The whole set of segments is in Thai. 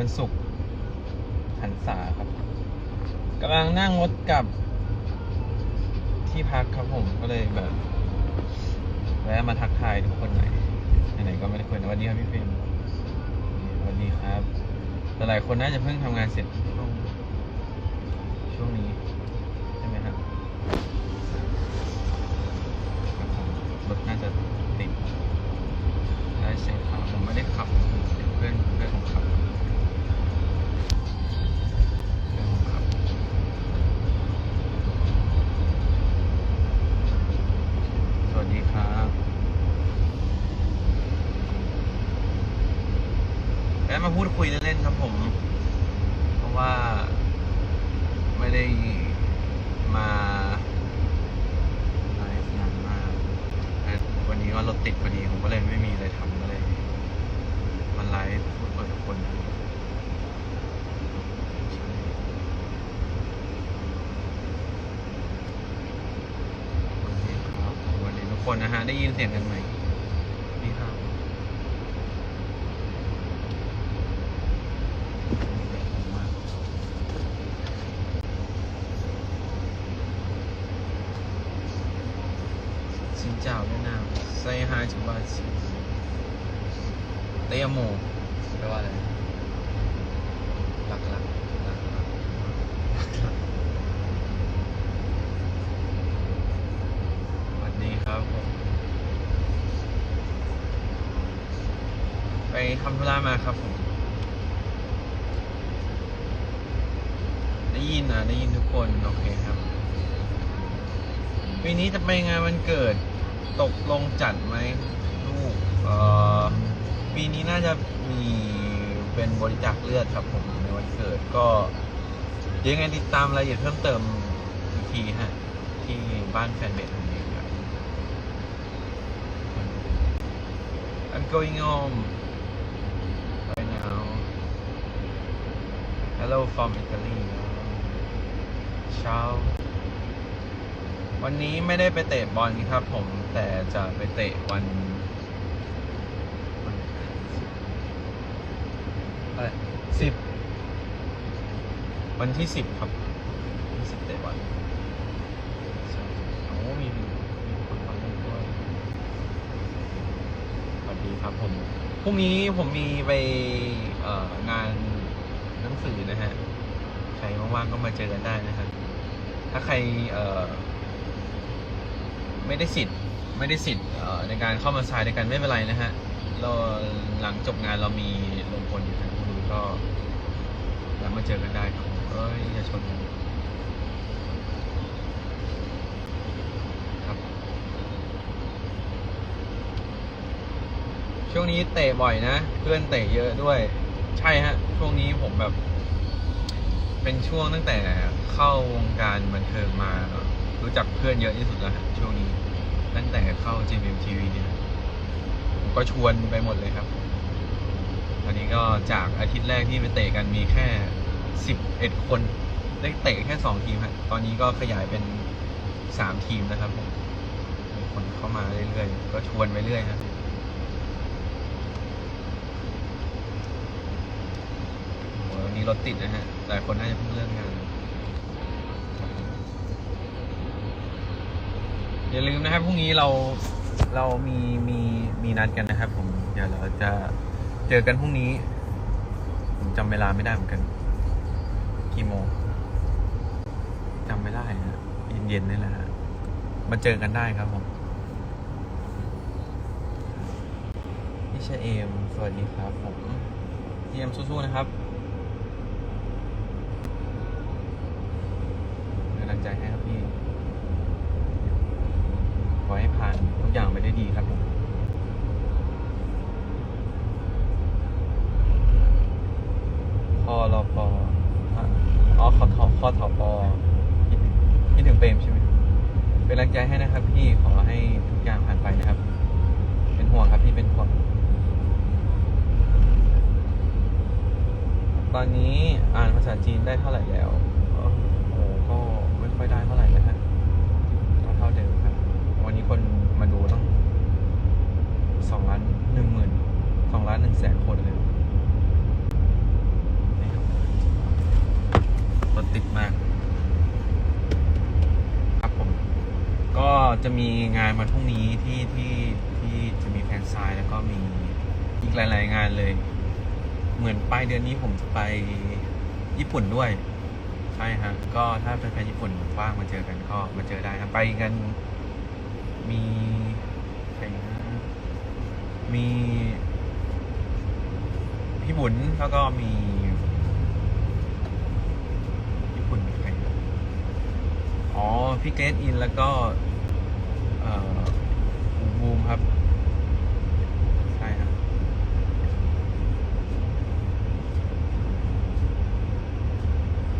วันศุกร์หันษาครับกำลังนั่งรถกลับ ที่พักครับผมก็เลยแบบแวะมาทักทายทุกคนหน่อยไหนๆก็ไม่ได้คุยนะสวัสดีครับพี่เฟรมสวัสดีครับแต่หลายคนน่าจะเพิ่งทำงานเสร็จช่วงช่วงนี้ใช่ไหมครับครับผมรถน่าจะติด ได้ใช่ครับผมไม่ได้ขับเป็นเพื่อนเพื่อนผมขับเพื่อนผมขับ สวัสดีครับแล้วมาพูด คุยเล่นๆครับผม เพราะว่าไม่ได้มาไลฟ์นานมากวันนี้ก็รถติดพอดีผมก็เลยไม่มีอะไรทำก็เลยมาไลฟ์พูดคุยกับคนใช่โอเครับวัสดีทุกคนนะฮะได้ยินเสียงกันไหมดีครับ Xin chào Việt Nam Say hi to ba chị เตยโมแปลว่าอะไรรักรักรักรักรักรักสวัสดีครับผม ไปทำธุระมาครับผม ได้ยินอะได้ยินทุกคน โอเคครับปีนี้จะไปงานวันเกิด ตกลงจัดไหมลูกเอ่อปีนี้น่าจะมีเป็นบริจาคเลือดครับผมในวันเกิดก็ยังไงติดตามรายละเอียดเพิ่มเติมอีกทีฮะ ที่บ้านแฟนเบสของนี้ครับ I'm going home right now Hello from Italy เช้า วันนี้ไม่ได้ไปเตะบอลครับผมแต่จะไปเตะวันวันอะไรสิบวันที่สิบครับวันที่สิบเตะบอลใช่โอ้มีมีคนมาเล่นด้วยสวัสดีครับผมพรุ่งนี้ผมมีไปงานหนังสือนะฮะ ใครว่างๆก็มาเจอกันได้นะครับถ้าใครเอ่อ ไม่ได้สิทธิ์ไม่ได้สิทธิ์ในการเข้ามาทรายในกันไม่เป็นไรนะฮะเราหลังจบงานเรามีลงพลอยู่ทางคุณก็แล้วมาเจอกันได้ครับเอ้ยอย่าชนกันครับ ช่วงนี้เตะบ่อยนะ เพื่อนเตะเยอะด้วย ใช่ฮะ ช่วงนี้ผมแบบ เป็นช่วงตั้งแต่เข้าวงการบันเทิงมารู้จัก เพื่อนเยอะที่สุดแล้วฮะช่วงนี้ ตั้งแต่เข้า GMTV เนี่ยผมก็ชวนไปหมดเลยครับตอนนี้ก็จากอาทิตย์แรกที่ไปเตะกันมีแค่ 11 คนได้เตะแค่ 2 ทีมฮะตอนนี้ก็ขยายเป็น 3 ทีมนะครับผมมีคนเข้ามาเรื่อยๆ ก็ชวนไปเรื่อยครับโหวันนี้รถติดนะฮะหลายคนน่าจะเพิ่งเลิกงาน อย่าลืมนะครับพรุ่งนี้เราเรามีมีมีนัดกันนะครับ ผมเดี๋ยวเราจะเจอกันพรุ่งนี้ ผมจำเวลาไม่ได้เหมือนกัน กี่โมงจำไม่ได้นะเย็นๆนี่แหละฮะมาเจอกันได้ครับผมพี่ชาเอมสวัสดีครับผมพี่เอมสู้ๆนะครับเป็นกำลังใจให้ครับพี่ ขอให้ผ่านทุกอย่าง ได้ดีครับผม ติดมาก ครับผม ก็จะมีงานมาพรุ่งนี้ที่ที่ที่จะมีแฟนซายแล้วก็มีอีกหลาย ๆ งานเลย เหมือนปลายเดือนนี้ผมจะไปญี่ปุ่นด้วย ใช่ฮะ ก็ถ้าเปแฟนญี่ปุ่นว่างมาเจอกันก็มาเจอได้ครับไปกันมีใครนะมีพี่บุญแล้วก็มี อ๋อ พี่เกรซอินแล้วก็บูมครับ ใช่ครับ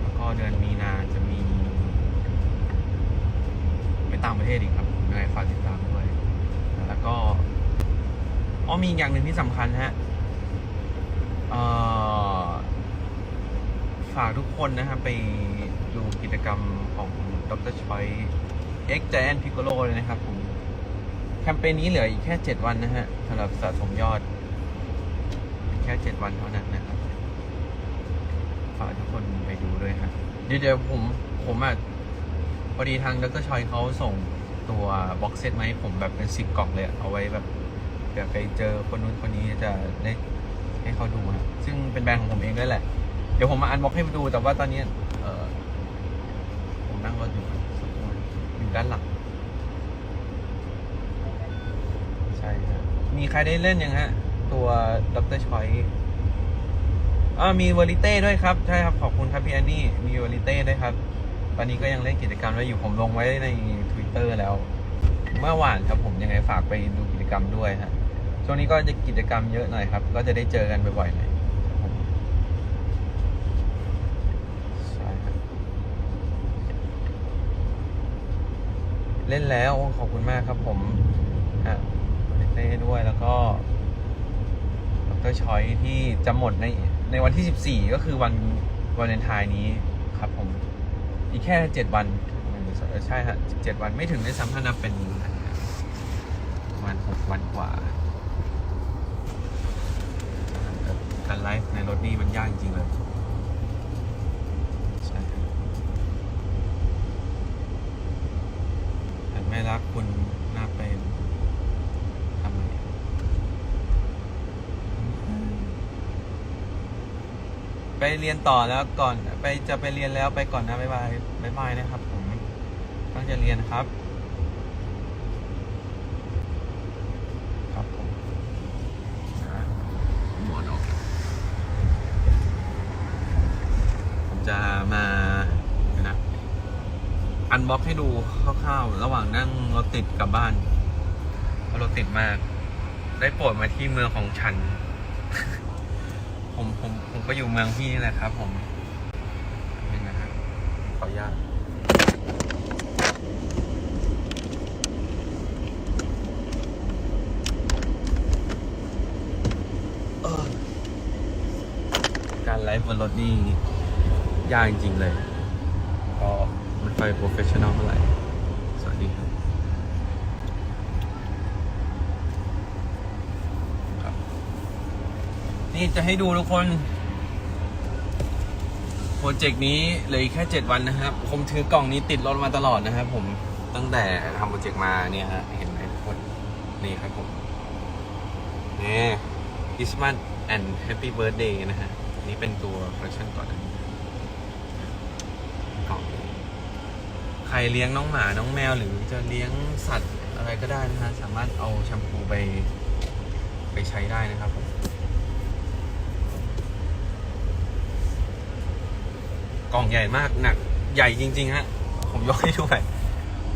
แล้วก็เดือนมีนาจะมี ไปต่างประเทศอีกครับยังไงฝากติดตามด้วย แล้วก็ อ๋อมีอย่างหนึ่งที่สำคัญฮะฝากทุกคนนะครับไปดูกิจกรรมของ ดรชอย X Giant Piccolo เลยนะครับผม แคมเปญนี้เหลืออีกแค่ 7 วันนะฮะสำหรับสะสมยอดอีกแค่ 7 วันเท่านั้นนะครับฝากทุกคนไปดูด้วยฮะเดี๋ยวเดี๋ยวผมผมอะพอดีทางดรชอยเขาส่งตัวบ็อกเซตมาให้ผมแบบเป็นสิบกล่องเลย เอาไว้แบบเผื่อไปเจอคนนู้นคนนี้จะได้ให้เขาดูฮะซึ่งเป็นแบรนด์ของผมเองด้วยแหละ เดี๋ยวผมมาอันบ็อกให้ดูแต่ว่าตอนนี้ นั่งรถอยู่อยู่ด้านหลังใช่ครับมีใครได้เล่นยังฮะ ตัวดรชอยอ่ามีวอลิเต้ด้วยครับ ใช่ครับ ขอบคุณครับพี่แอนนี่ มีวอลิเต้ด้วยครับ ตอนนี้ก็ยังเล่นกิจกรรมไว้อยู่ผมลงไว้ใน Twitter แล้ว เมื่อวานครับผมยังไงฝากไปดูกิจกรรมด้วยฮะช่วงนี้ก็จะกิจกรรมเยอะหน่อยครับ ก็จะได้เจอกันบ่อยๆหน่อยครับผมใช่ครับ เล่นแล้วขอบคุณมากครับผมอะเล่นด้วยแล้วก็ดรชอยที่จะหมดในในวันที่ 14 ก็คือวันวันเลนทน์นี้ครับผม อีกแค่ 7 วันใช่ฮะ17วันไม่ถึงในซ้ำถ้านับเป็นประมัน6วันกว่าการไลฟ์ในรถนี่มันยากจริงเลย ใช่ครับแต่ไม่รักคุณน่าเป็นทำไม ไปเรียนต่อแล้วก่อนไปจะไปเรียนแล้วไปก่อนนะบ๊ายบายบ๊ายบายนะครับ ผมตั้งใจเรียนครับ ครับผมหมอนออกผมจะมานะอันบ็อกให้ดูคร่าวๆระหว่างนั่งรถติดกลับบ้านเพราะรถติดมาก ได้โปรดมาที่เมืองของฉัน ผมผมผมก็อยู่เมืองพี่นี่แหละครับ ผมนี่นะฮะขออนุญาตการไลฟ์บนรถนี่ยากจริงๆเลย ก็ม่ค่อยโปรเฟชชั่นอลเท่าไหร่ สวัสดีครับ ครับ นี่จะให้ดูทุกคน โปรเจกต์นี้เหลือแค่ 7 วันนะครับ ผมถือกล่องนี้ติดรถมาตลอดนะครับผมตั้งแต่ทำโปรเจกต์มาเนี่ยฮะเห็นไหมทุกคน นี่ครับผมนี่ Christmas and Happy Birthday นะฮะนนี้เป็นตัวคอลเลคชันก่อนอันนี้กล่องใครเลี้ยงน้องหมาน้องแมวหรือจะเลี้ยงสัตว์อะไรก็ได้นะฮะ สามารถเอาแชมพูไป ไปใช้ได้นะครับผม กล่องใหญ่มากหนักใหญ่จริง ๆ ฮะ ผมยกให้ด้วย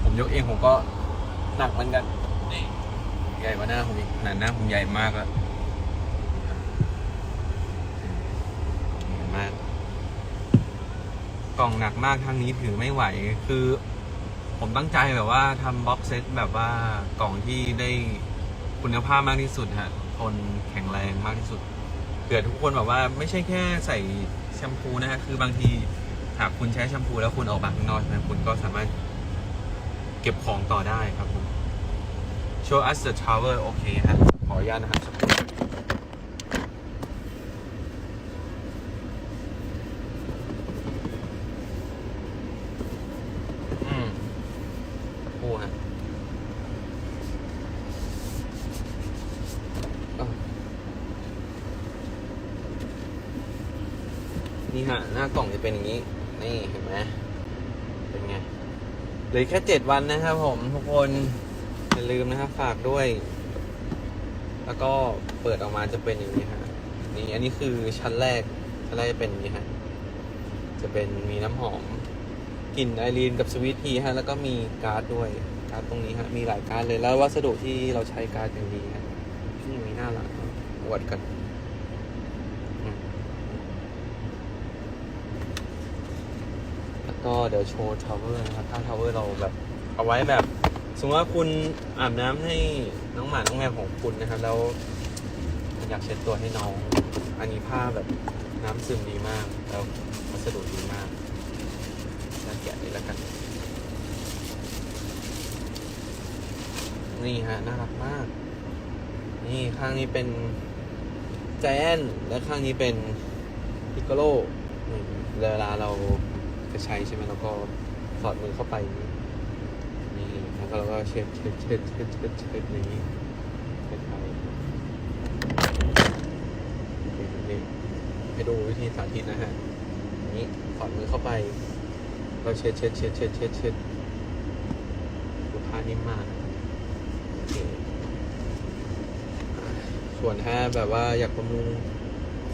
ผมยกเองผมก็หนักเหมือนกันนี่ใหญ่กว่าหน้าผมอีกขนาดหน้าผมใหญ่มากแล้วใหญ่มาก กล่องหนักมากทางนี้ถือไม่ไหวคือ ผมตั้งใจแบบว่าทำบ็อกเซตแบบว่ากล่องที่ได้คุณภาพมากที่สุดฮะทนแข็งแรงมากที่สุดเผื่อทุกคนแบบว่าไม่ใช่แค่ใส่แชมพูนะฮะคือบางที หากคุณใช้แชมพูแล้วคุณออกมาข้างนอกนะคุณก็สามารถเก็บของต่อได้ครับผม show us the tower โอเคฮะขออนุญาตนะครับนี่ฮะ หน้ากล่องจะเป็นอย่างนี้ นี่เห็นไหมเป็นไงเหลือแค่เจ็ดวันนะครับผมทุกคนอย่าลืมนะครับฝากด้วย แล้วก็เปิดออกมาจะเป็นอย่างนี้ฮะนี่อันนี้คือชั้นแรกชั้นแรกจะเป็นอย่างนี้ฮะจะเป็นมีน้ำหอมกลิ่นไอรีนกับสวีททีฮะแล้วก็มีการ์ดด้วยการ์ดตรงนี้ฮะมีหลายการ์ดเลยแล้ววัสดุที่เราใช้การ์ดอย่างดีฮะนี่มีหน้าหลังอวดกันอืมแล้ว ก็เดี๋ยวโชว์ทาวเวอร์นะครับถ้าทาวเวอร์เราแบบเอาไว้แบบ สมมติว่าคุณอาบน้ำให้น้องหมา น้องแมวของคุณนะครับ แล้วอยากเช็ดตัวให้น้อง อันนี้ผ้าแบบน้ำซึมดีมาก แล้ววัสดุดีมากแล้วแกะนี่แล้วกัน นี่ฮะน่ารักมาก นี่ข้างนี้เป็นแจนและข้างนี้เป็นพิกโกโลเวลาเรา จะใช้ใช่ไหมเราก็สอดมือเข้าไปอย่นี้นี่แล้วก็เราก็เช็ดเช็ดเช็ดเช็ดเช็ดเช็ดอย่างนี้เช็ดไปนี่ให้ดูวิธีสาธิตนะฮะนี้สอดมือเข้าไป เราเช็ดเช็ดเช็ดเช็ดเช็ดเช็ดดูผ้านิ่มมากโอเคส่วนถ้าแบบว่าอยากบำรุง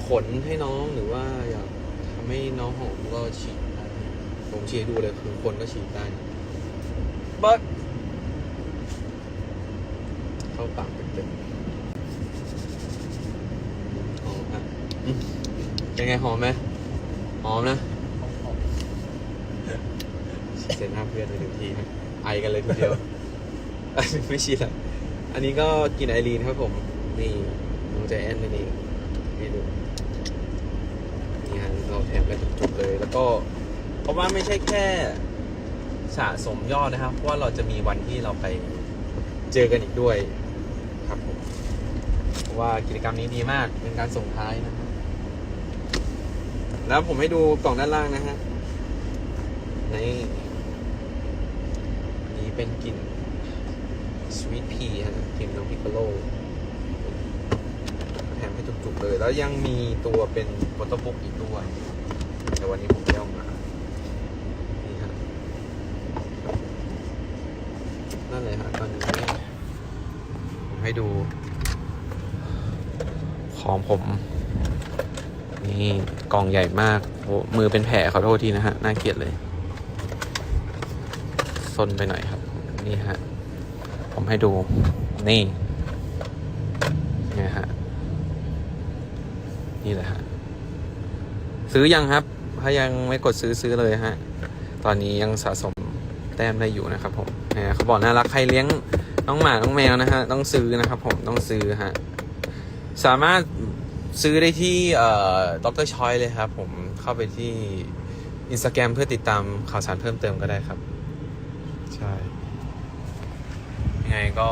ขนให้น้องหรือว่าอยากทำให้น้องหอมก็ฉีด ผมฉีดให้ดูเลยคือคนก็ฉีดได้บักเข้าปากเต็มๆหอมครับอืมเป็นไงหอมไหมหอมนะเซ็นหน้าเพื่อนไปหนึ่งทีครับไอกันเลยทีเดียวอันนี้ไม่ชินละอันนี้ก็กินไอรีนครับผม นี่น้องใจแอนนั่นเองนี่ดูนี่ฮะเราแถมไปจุกๆเลยแล้วก็ เพราะว่าไม่ใช่แค่สะสมยอดนะครับ เพราะว่าเราจะมีวันที่เราไปเจอกันอีกด้วยครับผมเพราะว่ากิจกรรมนี้ดีมากเป็นการส่งท้ายนะครับแล้วผมให้ดูกล่องด้านล่างนะฮะในนี้เป็นกลิ่นสวีทพีฮะกลิ่นน้องพิคโลแถมให้จุกๆเลย แล้วยังมีตัวเป็นโฟโต้บุ๊กอีกด้วยแต่วันนี้ผมไม่เอามา นี่ฮะ นั่นเลยฮะตอนนี้ผมให้ ดู ของผม นี่กล่องใหญ่มากโอ้มือเป็นแผลขอโทษทีนะฮะ น่าเกลียดเลยซนไปหน่อยครับ นี่ฮะ ผมให้ดู นี่ไงฮะ นี่แหละฮะ ซื้อยังครับ ถ้ายังไม่กดซื้อซื้อเลยฮะ ตอนนี้ยังสะสมแต้มได้อยู่นะครับผมแหมเขาบอกน่ารักใครเลี้ยง น้องหมาน้องแมวนะฮะต้องซื้อนะครับผมต้องซื้อฮะสามารถซื้อได้ที่เอ่อดรชอยเลยครับผมเข้าไปที่อินสตาแกรมเพื่อติดตามข่าวสารเพิ่มเติมก็ได้ครับ ใช่ยังไงก็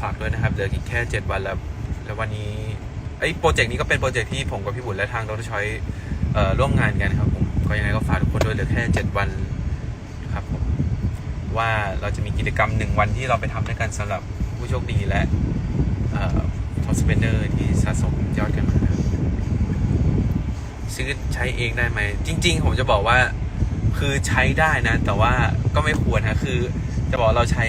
ฝากด้วยนะครับเหลืออีกแค่ 7 วันแล้วแล้ววันนี้ไอ้โปรเจกต์นี้ก็เป็นโปรเจกต์ที่ผมกับพี่บุญและทางดรชอยเอ่อร่วมงานกันครับผมก็ยังไงก็ฝากทุกคนด้วยเหลือแค่ 7 วันครับผม ว่าเราจะมีกิจกรรมหนึ่งวันที่เราไปทำด้วยกันสำหรับผู้โชคดีและทอสเปนเดอร์ที่สะสมยอดกันมาซื้อใช้เองได้ไหม จริง ๆ ผมจะบอกว่าคือใช้ได้นะ แต่ว่าก็ไม่ควรนะคือจะบอกเราใช้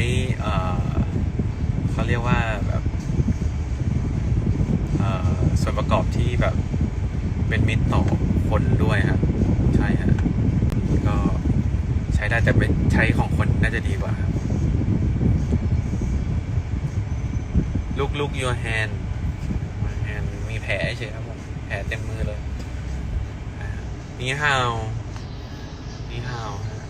เขาเรียกว่าแบบส่วนประกอบที่แบบเป็นมิตรต่อคนด้วยครับ ใช้ได้แต่เป็นใช้ของคนน่าจะดีกว่า ลูกลูก your hand hand มีแผลเฉยครับผมแผลเต็มมือเลยนี่ฮาวนี่ฮาวฮะ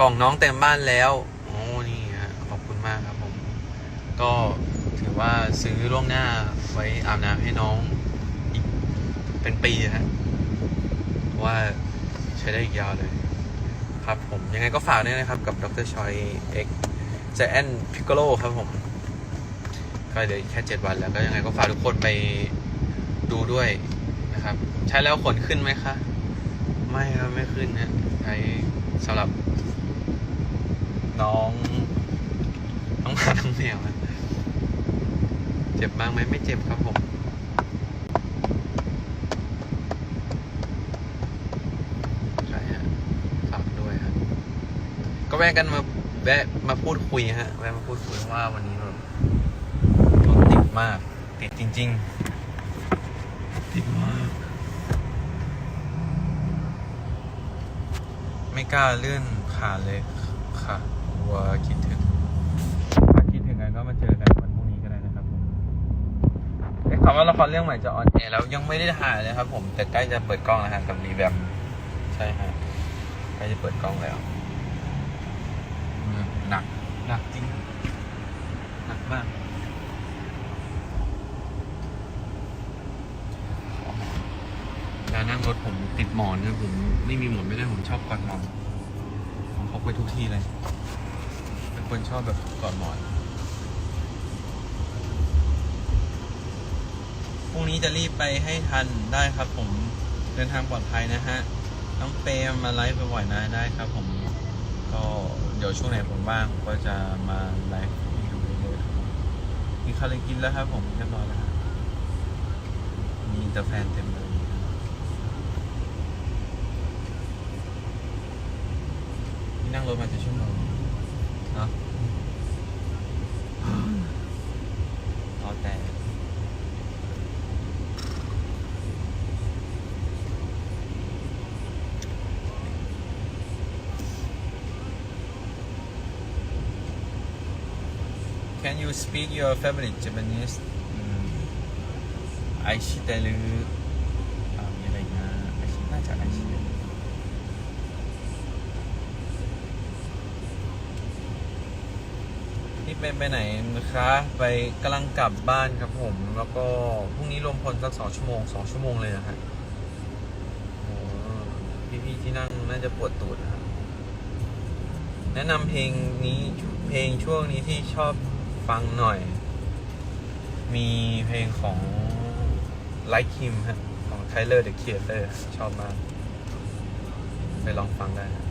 กล่องน้องเต็มบ้านแล้วโอ้นี่ฮะขอบคุณมากครับผม ก็ถือว่าซื้อล่วงหน้าไว้อาบน้ำให้น้อง เป็นปีฮะเพราะว่าใช้ได้อีกยาวเลย ครับผมยังไงก็ฝากด้วยนะครับกับดรชอยเอ็กเจแอนพิกโลครับผม ก็เดี๋ยวแค่เจ็ดวันแล้วก็ยังไงก็ฝากทุกคนไปดูด้วยนะครับ ใช้แล้วขนขึ้นไหมคะ ไม่ครับ ไม่ขึ้นนะใช้สำหรับ น้อง น้องหมาน้องแมวเจ็บบ้างไหมไม่เจ็บครับผม วะกันมาแวะมาพูดคุยฮะแวะมาพูดคุยว่าวันนี้แบบรถติดมาก ติดจริง ๆ ติดมาก ไม่กล้าเลื่อนขาเลยค่ะกลัวคิดถึงถ้าคิดถึงกันก็มาเจอกันวันพรุ่งนี้ก็ได้นะครับผมได้ข่าวว่าละครเรื่องใหม่จะออนแอร์แล้วยังไม่ได้ถ่ายเลยครับผมแต่ใกล้จะเปิดกล้องแล้วฮะกับรีแวมใช่ฮะใกล้จะเปิดกล้องแล้ว หนักหนักจริงหนักมากเวลานั่งรถผมติดหมอนนะผมไม่มีหมอนไม่ได้ผมชอบกอดหมอน ผมพกไปทุกที่เลย เป็นคนชอบแบบกอดหมอน พรุ่งนี้จะรีบไปให้ทันได้ครับผมเดินทางปลอดภัยนะฮะน้องเปรมมาไลฟ์บ่อยๆนะได้ครับผมก็ ดี๋ยวช่วงไหนผมว่างผมก็จะมาไลฟ์ให้ดูเรื่อยๆมีคาเลกินแล้วครับผมเรียบร้อยแล้วครับมีแต่แฟนเต็มเลยนี่นั่งรถมาจะชั่วโมงเนาะรอแต่ Can you speak your favorite Japanese ไอชิเตลืออ่ามีอะไรนะไอชิน่าจะไอชิเตลือนี่เป็นไปไหนนะคะ ไปกำลังกลับบ้านครับผม แล้วก็พรุ่งนี้รวมพลสักสองชั่วโมงสองชั่วโมงเลยนะฮะโอ้พี่ๆที่นั่งน่าจะปวดตูดนะฮะแนะนำเพลงนี้เพลงช่วงนี้ที่ชอบ ฟังหน่อย มีเพลงของ Like Him ฮะของ Tyler the Creator ชอบมาก ไปลองฟังได้ฮะ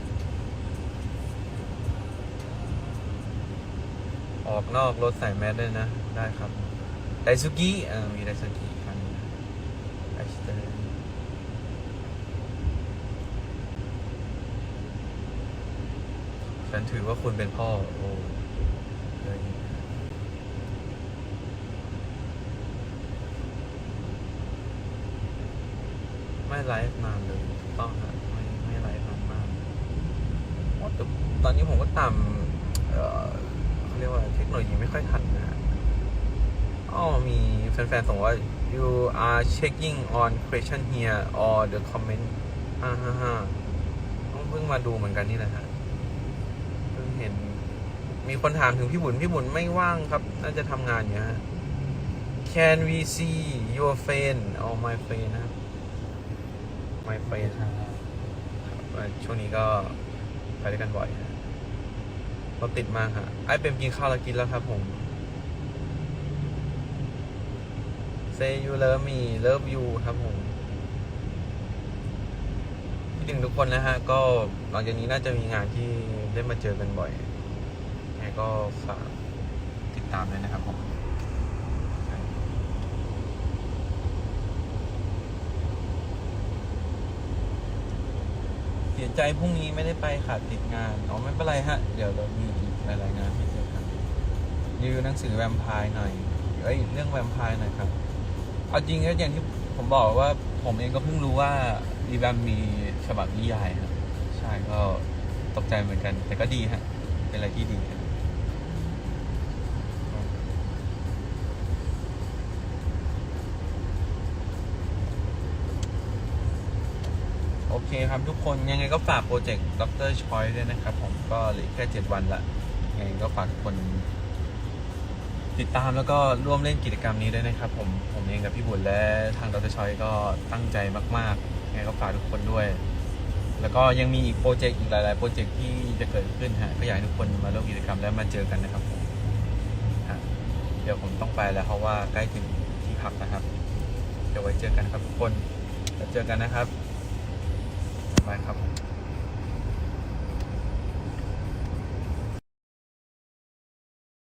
ออกนอกรถใส่แมสด้วยนะ ได้ครับ ไดซุกิเออมีไดซุกิคันไอสเตอร์ฉันถือว่าคุณเป็นพ่อ โอ้เลย ไม่ไลฟ์นานเลยถูกต้องครับไม่ไม่ไลฟ์นานมากแต่ตอนนี้ผมก็ตามเอ่อเขาเรียกว่าเทคโนโลยีไม่ค่อยทันนะฮะอ๋อมีแฟนๆส่งว่า you are checking on question here or the comment ฮ่าฮ่าฮ่าต้องเพิ่งมาดูเหมือนกันนี่แหละฮะเพิ่งเห็น มีคนถามถึงพี่บุญพี่บุญไม่ว่างครับ น่าจะทำงานอยู่ฮะ Can we see your friend or my friend นะครับ my friend ครับช่วงนี้ก็ไปด้วยกันบ่อยรถติดมากฮะไอ้เป็นกินข้าวแล้วกินแล้วครับผม Say you love me love you ครับผมคิดถึงทุกคนนะฮะ ก็หลังจากนี้น่าจะมีงานที่ได้มาเจอกันบ่อยยังไงก็ฝากติดตามด้วยนะครับผม เสีย ใจพรุ่งนี้ไม่ได้ไปค่ะติดงานอ๋อไม่เป็นไรฮะ เดี๋ยวเรามีอีกหลายๆงานที่เจอกันรีวิวหนังสือแวมไพร์หน่อยเอ้ยเรื่องแวมไพร์หน่อยครับ เอาจริงก็อย่างที่ผมบอกว่าผมเองก็เพิ่งรู้ว่าดีแวมมีฉบับนิยายครับใช่ก็ตกใจเหมือนกัน แต่ก็ดีฮะ เป็นอะไรที่ดี โอเคครับทุกคนยังไงก็ฝากโปรเจกต์ด็อกเตอร์ชอยด้วยนะครับ ผมก็เหลือแค่เจ็ดวันละยังไงก็ฝากทุกคน ติดตามแล้วก็ร่วมเล่นกิจกรรมนี้ด้วยนะครับ ผมผมเองกับพี่บุญและทางดรชอยก็ตั้งใจมากๆยังไงก็ฝากทุกคนด้วย แล้วก็ยังมีอีกโปรเจกต์อีกหลาย ๆ โปรเจกต์ที่จะเกิดขึ้นฮะก็อยากให้ทุกคนมาร่วมกิจกรรมและมาเจอกันนะครับผมเดี๋ยวผมต้องไปแล้วเพราะว่าใกล้ถึงที่พักนะครับ เดี๋ยวไว้เจอกันครับทุกคนแล้วเจอกันนะครับ ไปครับ